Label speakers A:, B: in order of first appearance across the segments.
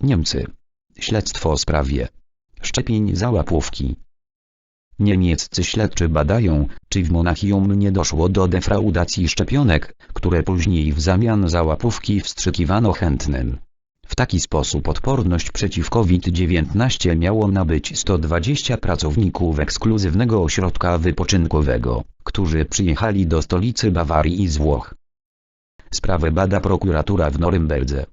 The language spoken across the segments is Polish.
A: Niemcy. Śledztwo w sprawie szczepień za łapówki. Niemieccy śledczy badają, czy w Monachium nie doszło do defraudacji szczepionek, które później w zamian za łapówki wstrzykiwano chętnym. W taki sposób odporność przeciw COVID-19 miało nabyć 120 pracowników ekskluzywnego ośrodka wypoczynkowego, którzy przyjechali do stolicy Bawarii z Włoch. Sprawę bada prokuratura w Norymberdze.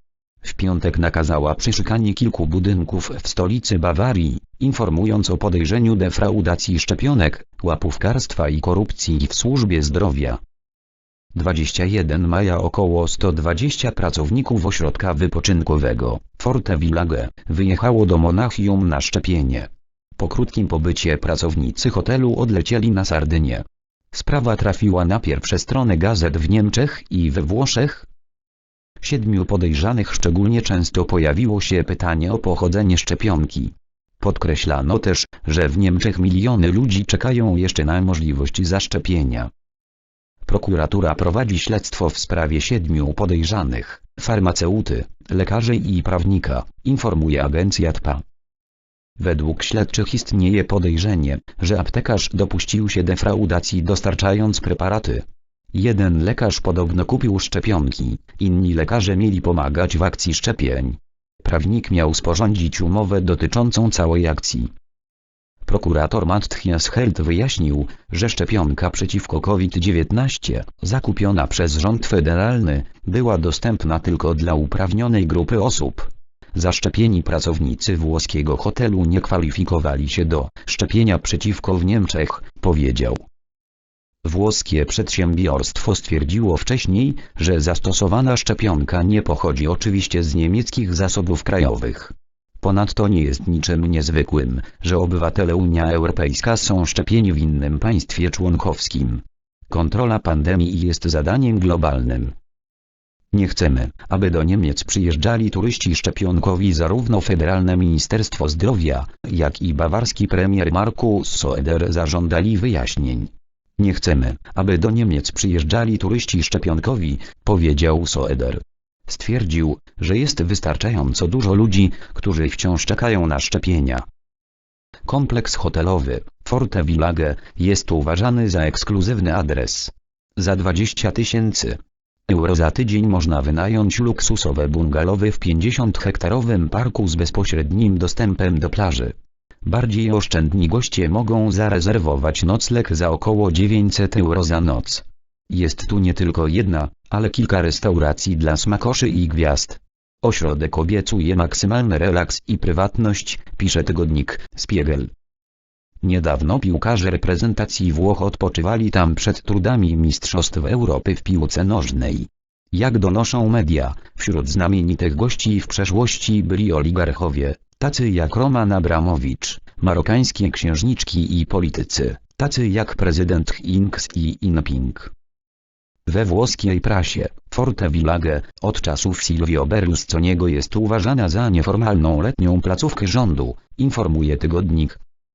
A: W piątek nakazała przeszukanie kilku budynków w stolicy Bawarii, informując o podejrzeniu defraudacji szczepionek, łapówkarstwa i korupcji w służbie zdrowia. 21 maja około 120 pracowników ośrodka wypoczynkowego, Forte Village, wyjechało do Monachium na szczepienie. Po krótkim pobycie pracownicy hotelu odlecieli na Sardynię. Sprawa trafiła na pierwsze strony gazet w Niemczech i we Włoszech. Siedmiu podejrzanych szczególnie często pojawiło się pytanie o pochodzenie szczepionki. Podkreślano też, że w Niemczech miliony ludzi czekają jeszcze na możliwość zaszczepienia. Prokuratura prowadzi śledztwo w sprawie siedmiu podejrzanych, farmaceuty, lekarzy i prawnika, informuje agencja TPA. Według śledczych istnieje podejrzenie, że aptekarz dopuścił się defraudacji dostarczając preparaty. Jeden lekarz podobno kupił szczepionki, inni lekarze mieli pomagać w akcji szczepień. Prawnik miał sporządzić umowę dotyczącą całej akcji. Prokurator Matthias Held wyjaśnił, że szczepionka przeciwko COVID-19, zakupiona przez rząd federalny, była dostępna tylko dla uprawnionej grupy osób. Zaszczepieni pracownicy włoskiego hotelu nie kwalifikowali się do szczepienia przeciwko w Niemczech, powiedział. Włoskie przedsiębiorstwo stwierdziło wcześniej, że zastosowana szczepionka nie pochodzi oczywiście z niemieckich zasobów krajowych. Ponadto nie jest niczym niezwykłym, że obywatele Unia Europejska są szczepieni w innym państwie członkowskim. Kontrola pandemii jest zadaniem globalnym. Nie chcemy, aby do Niemiec przyjeżdżali turyści szczepionkowi zarówno Federalne Ministerstwo Zdrowia, jak i bawarski premier Markus Soeder zażądali wyjaśnień. Nie chcemy, aby do Niemiec przyjeżdżali turyści szczepionkowi, powiedział Soeder. Stwierdził, że jest wystarczająco dużo ludzi, którzy wciąż czekają na szczepienia. Kompleks hotelowy, Forte Village, jest uważany za ekskluzywny adres. Za 20 tysięcy euro za tydzień można wynająć luksusowe bungalowy w 50-hektarowym parku z bezpośrednim dostępem do plaży. Bardziej oszczędni goście mogą zarezerwować nocleg za około 900 euro za noc. Jest tu nie tylko jedna, ale kilka restauracji dla smakoszy i gwiazd. Ośrodek obiecuje maksymalny relaks i prywatność, pisze tygodnik Spiegel. Niedawno piłkarze reprezentacji Włoch odpoczywali tam przed trudami Mistrzostw Europy w piłce nożnej. Jak donoszą media, wśród znamienitych gości w przeszłości byli oligarchowie, tacy jak Roman Abramowicz, marokańskie księżniczki i politycy, tacy jak prezydent Hinks i Jinping. We włoskiej prasie, Forte Village, od czasów Silvio Berlusconiego jest uważana za nieformalną letnią placówkę rządu, informuje tygodnik